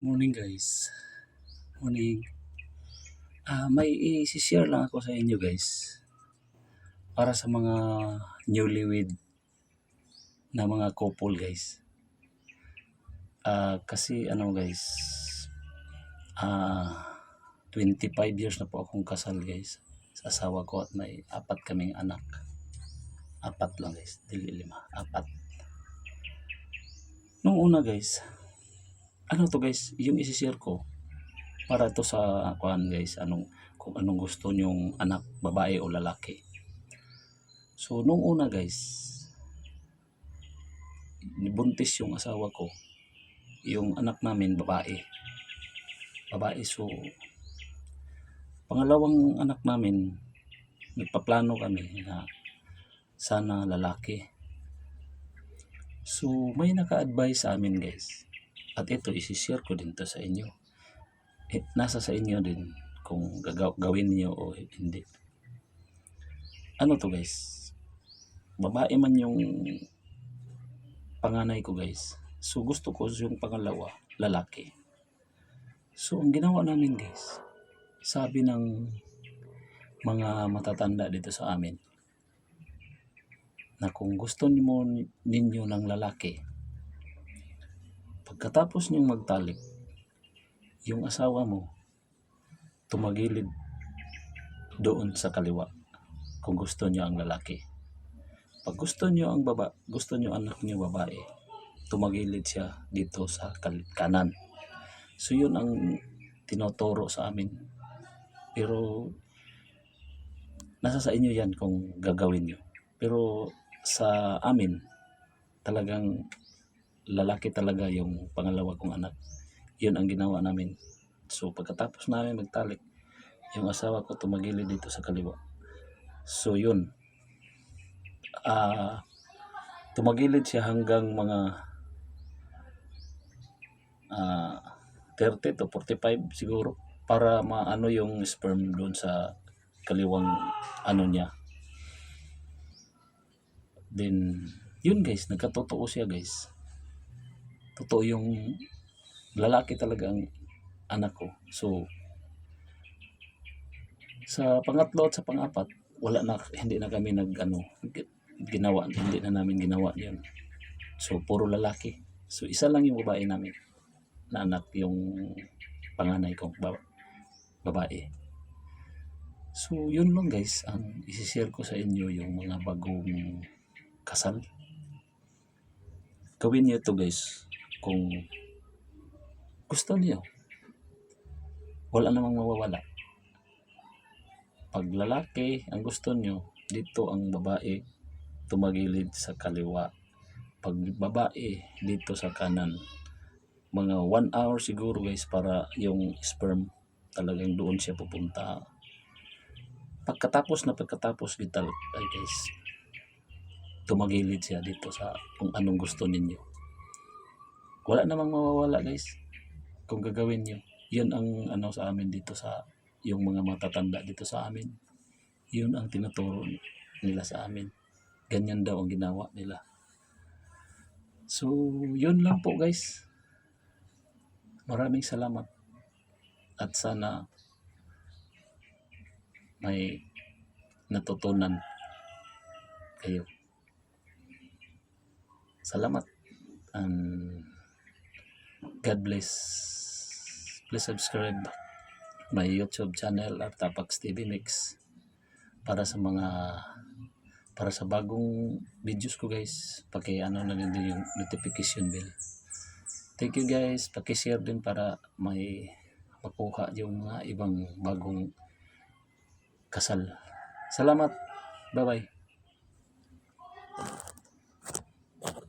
Morning guys. Morning. Ah, may i-share lang ako sa inyo guys. Para sa mga newlywed na mga couple guys. Ah, kasi ano guys, ah 25 years na po akong kasal guys sa asawa ko at may apat kaming anak. Apat lang guys, dili lima, apat. Nung una guys, ano to guys, yung isi-share ko para to sa kuan guys, anong kung anong gusto nyong anak, babae o lalaki. So nung una guys, buntis yung asawa ko. Yung anak namin babae. Babae so pangalawang anak namin nagpaplano kami na sana lalaki. So may naka-advise sa amin guys. At ito isi-share ko din to sa inyo. Eh, nasa sa inyo din kung gagaw- gawin niyo o hindi. Ano to guys? Babae man yung panganay ko guys. So gusto ko yung pangalawa, lalaki. So ang ginawa namin guys, sabi ng mga matatanda dito sa amin, na kung gusto niyo ninyo ng lalaki, pagkatapos niyong magtalik, yung asawa mo, tumagilid doon sa kaliwa kung gusto niyo ang lalaki. Pag gusto niyo ang baba, gusto niyo anak niyo babae, tumagilid siya dito sa kanan. So yun ang tinuturo sa amin. Pero nasa sa inyo yan kung gagawin niyo. Pero sa amin, talagang lalaki talaga yung pangalawa kong anak. Yun ang ginawa namin. So pagkatapos namin magtalik, yung asawa ko tumagilid dito sa kaliwa. So yun. Ah, tumagilid siya hanggang mga ah 30 to 45 siguro para maano yung sperm doon sa kaliwang ano niya. Then yun guys, nagkatotoo siya guys. Totoo yung lalaki talaga ang anak ko. So sa pangatlo at sa pangapat, wala na hindi na kami nag ano gi- ginawa, hindi na namin ginawa 'yon. So puro lalaki. So isa lang yung babae namin na anak yung panganay kong ba- babae. So yun lang guys, ang isi-share ko sa inyo yung mga bagong kasal. Gawin niyo to guys kung gusto niyo. Wala namang mawawala. Pag lalaki ang gusto nyo, dito ang babae tumagilid sa kaliwa. Pag babae, dito sa kanan. Mga 1 hour siguro guys para yung sperm talagang doon siya pupunta. Pagkatapos na pagkatapos vital ay guys, tumagilid siya dito sa kung anong gusto ninyo. Wala namang mawawala guys kung gagawin nyo. Yun ang ano sa amin dito sa yung mga matatanda dito sa amin. Yun ang tinuturo nila sa amin. Ganyan daw ang ginawa nila. So, yun lang po guys. Maraming salamat. At sana may natutunan kayo. Salamat. And God bless. Please subscribe my YouTube channel at Tapax TV Mix para sa mga para sa bagong videos ko guys. Paki ano na din yung notification bell. Thank you guys. Paki-share din para may makuha yung mga ibang bagong kasal. Salamat. Bye bye